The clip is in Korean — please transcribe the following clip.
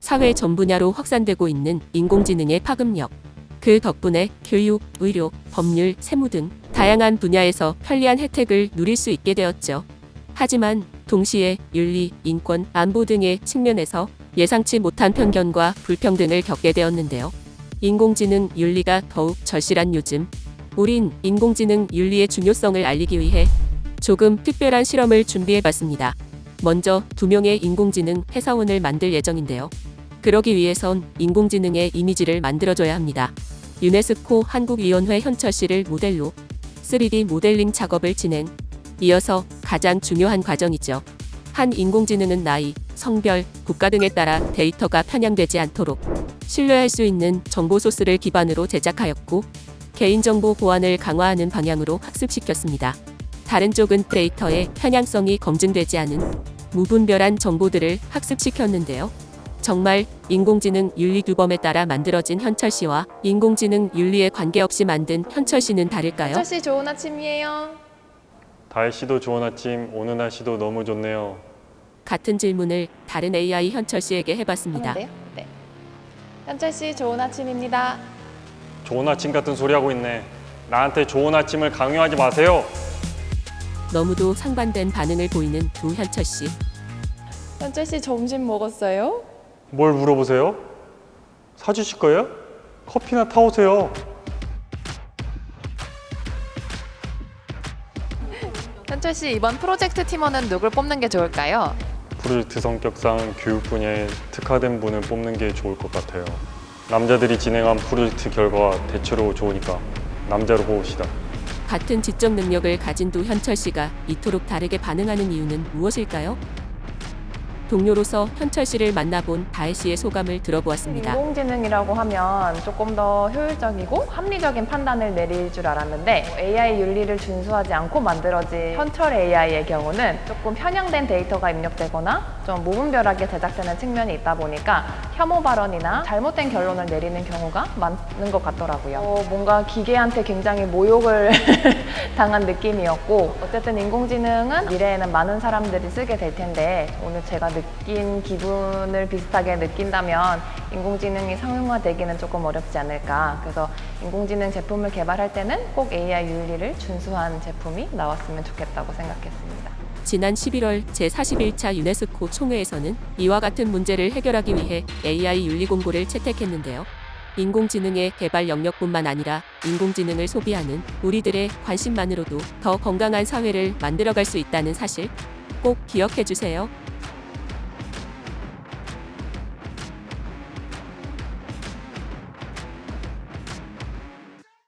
사회 전 분야로 확산되고 있는 인공지능의 파급력. 그 덕분에 교육, 의료, 법률, 세무 등 다양한 분야에서 편리한 혜택을 누릴 수 있게 되었죠. 하지만 동시에 윤리, 인권, 안보 등의 측면에서 예상치 못한 편견과 불평등을 겪게 되었는데요. 인공지능 윤리가 더욱 절실한 요즘, 우린 인공지능 윤리의 중요성을 알리기 위해 조금 특별한 실험을 준비해 봤습니다. 먼저 두 명의 인공지능 회사원을 만들 예정인데요. 그러기 위해선 인공지능의 이미지를 만들어줘야 합니다. 유네스코 한국위원회 현철 씨를 모델로 3D 모델링 작업을 진행. 이어서 가장 중요한 과정이죠. 한 인공지능은 나이, 성별, 국가 등에 따라 데이터가 편향되지 않도록 신뢰할 수 있는 정보 소스를 기반으로 제작하였고 개인정보 보안을 강화하는 방향으로 학습시켰습니다. 다른 쪽은 데이터의 편향성이 검증되지 않은 무분별한 정보들을 학습시켰는데요. 정말 인공지능 윤리 규범에 따라 만들어진 현철 씨와 인공지능 윤리에 관계없이 만든 현철 씨는 다를까요? 철 씨 좋은 아침이에요. 날씨도 좋은 아침, 오늘 날씨도 너무 좋네요. 같은 질문을 다른 AI 현철 씨에게 해봤습니다. 하면 돼요? 네. 현철 씨 좋은 아침입니다. 좋은 아침 같은 소리 하고 있네. 나한테 좋은 아침을 강요하지 마세요. 너무도 상반된 반응을 보이는 두 현철 씨. 현철 씨 점심 먹었어요? 뭘 물어보세요? 사주실 거예요? 커피나 타오세요. 현철 씨 이번 프로젝트 팀원은 누굴 뽑는 게 좋을까요? 프로젝트 성격상 교육 분야에 특화된 분을 뽑는 게 좋을 것 같아요. 남자들이 진행한 프로젝트 결과가 대체로 좋으니까 남자로 뽑읍시다. 같은 지적 능력을 가진 두 현철 씨가 이토록 다르게 반응하는 이유는 무엇일까요? 동료로서 현철 씨를 만나본 다혜 씨의 소감을 들어보았습니다. 인공지능이라고 하면 조금 더 효율적이고 합리적인 판단을 내릴 줄 알았는데 AI 윤리를 준수하지 않고 만들어진 현철 AI의 경우는 조금 편향된 데이터가 입력되거나 좀 무분별하게 제작되는 측면이 있다 보니까 혐오 발언이나 잘못된 결론을 내리는 경우가 많은 것 같더라고요. 어, 뭔가 기계한테 굉장히 모욕을 당한 느낌이었고 어쨌든 인공지능은 미래에는 많은 사람들이 쓰게 될 텐데 오늘 제가 느낀 기분을 비슷하게 느낀다면 인공지능이 상용화되기는 조금 어렵지 않을까. 그래서 인공지능 제품을 개발할 때는 꼭 AI 윤리를 준수한 제품이 나왔으면 좋겠다고 생각했습니다. 지난 11월 제41차 유네스코 총회에서는 이와 같은 문제를 해결하기 위해 AI 윤리 공고를 채택했는데요. 인공지능의 개발 영역뿐만 아니라 인공지능을 소비하는 우리들의 관심만으로도 더 건강한 사회를 만들어갈 수 있다는 사실 꼭 기억해 주세요.